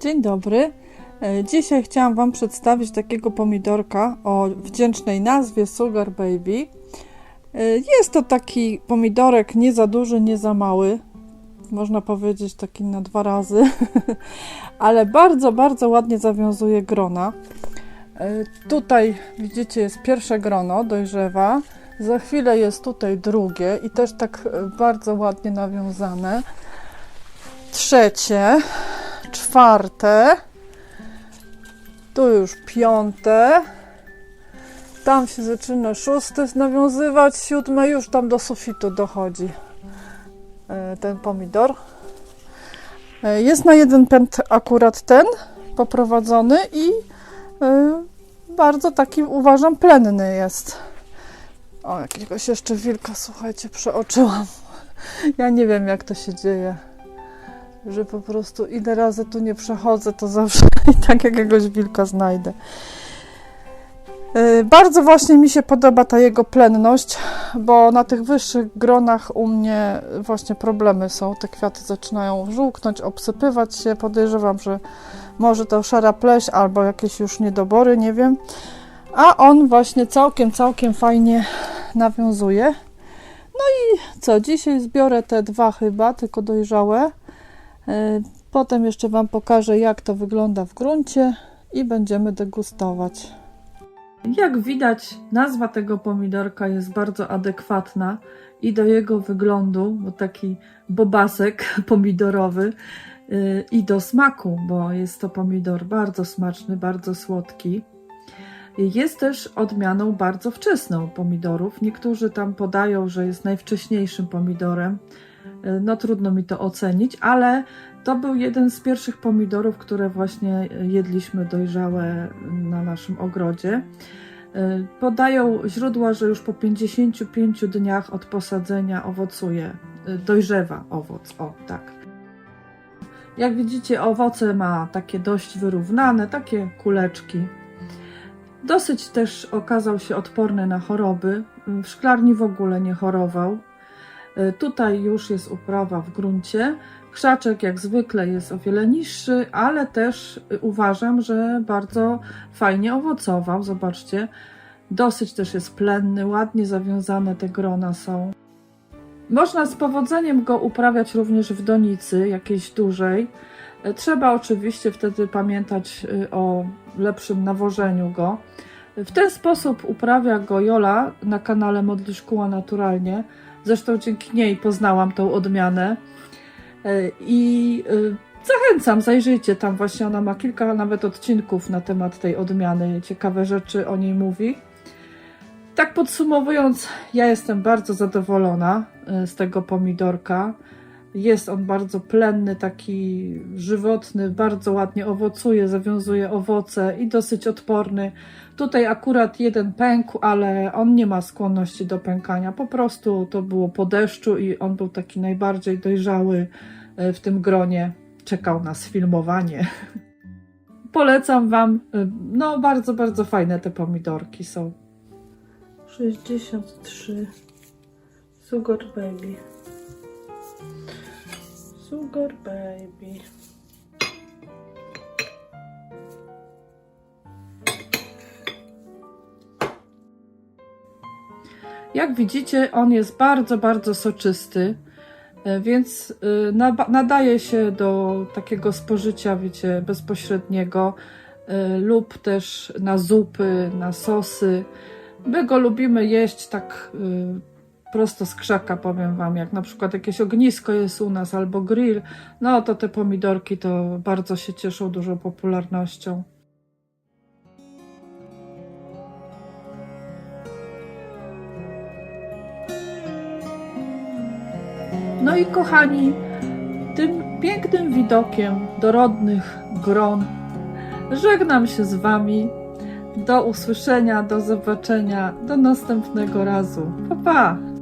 Dzień dobry. E, Dzisiaj chciałam Wam przedstawić takiego pomidorka o wdzięcznej nazwie Sugar Baby. E, Jest to taki pomidorek nie za duży, nie za mały. Można powiedzieć taki na dwa razy, ale bardzo, bardzo ładnie zawiązuje grona. E, Tutaj widzicie jest pierwsze grono, dojrzewa. Za chwilę jest tutaj drugie i też tak bardzo ładnie nawiązane. Trzecie, czwarte, tu już piąte, tam się zaczyna szóste nawiązywać, siódme już tam do sufitu dochodzi e, ten pomidor. E, Jest na jeden pęd akurat ten poprowadzony i e, bardzo taki uważam plenny jest. O, jakiegoś jeszcze wilka, słuchajcie, przeoczyłam. Ja nie wiem, jak to się dzieje że po prostu ile razy tu nie przechodzę, to zawsze i tak jakiegoś wilka znajdę. Yy, Bardzo właśnie mi się podoba ta jego plenność, bo na tych wyższych gronach u mnie właśnie problemy są. Te kwiaty zaczynają żółknąć, obsypywać się. Podejrzewam, że może to szara pleś albo jakieś już niedobory, nie wiem. A on właśnie całkiem, całkiem fajnie nawiązuje. No i co, dzisiaj zbiorę te dwa chyba, tylko dojrzałe. E, Potem jeszcze Wam pokażę, jak to wygląda w gruncie i będziemy degustować. Jak widać, nazwa tego pomidorka jest bardzo adekwatna i do jego wyglądu, bo taki bobasek pomidorowy, y, i do smaku, bo jest to pomidor bardzo smaczny, bardzo słodki. Jest też odmianą bardzo wczesną pomidorów. Niektórzy tam podają, że jest najwcześniejszym pomidorem. Y, No trudno mi to ocenić, ale to był jeden z pierwszych pomidorów, które właśnie jedliśmy dojrzałe na naszym ogrodzie. Y, Podają źródła, że już po 55 dniach od posadzenia owocuje, y, dojrzewa owoc. O, tak. Jak widzicie, owoce ma takie dość wyrównane, takie kuleczki. Dosyć też okazał się odporny na choroby. W szklarni w ogóle nie chorował. Y, Tutaj już jest uprawa w gruncie. Krzaczek jak zwykle jest o wiele niższy, ale też uważam, że bardzo fajnie owocował. Zobaczcie, dosyć też jest plenny, ładnie zawiązane te grona są. Można z powodzeniem go uprawiać również w donicy, jakiejś dużej. Y, Trzeba oczywiście wtedy pamiętać y, o lepszym nawożeniu go. W ten sposób uprawia go Jola na kanale Modli Szkóła Naturalnie. Zresztą dzięki niej poznałam tą odmianę. E, I e, zachęcam, zajrzyjcie tam właśnie, ona ma kilka nawet odcinków na temat tej odmiany, ciekawe rzeczy o niej mówi. Tak podsumowując, ja jestem bardzo zadowolona e, z tego pomidorka. Jest on bardzo plenny, taki żywotny, bardzo ładnie owocuje, zawiązuje owoce i dosyć odporny. Tutaj akurat jeden pękł, ale on nie ma skłonności do pękania. Po prostu to było po deszczu i on był taki najbardziej dojrzały e, w tym gronie. Czekał na sfilmowanie. Polecam Wam. e, No, bardzo, bardzo fajne te pomidorki są. 63 Sugar Baby. Sugar Baby. Jak widzicie, on jest bardzo, bardzo soczysty, e, więc naba- nadaje się do takiego spożycia, wiecie, bezpośredniego y, lub też na zupy, na sosy. My go lubimy jeść tak prosto z krzaka, powiem Wam, jak na przykład jakieś ognisko jest u nas albo grill, no to te pomidorki to bardzo się cieszą dużą popularnością. No i kochani, tym pięknym widokiem dorodnych gron żegnam się z Wami. Do usłyszenia, do zobaczenia, do następnego razu. Pa, pa!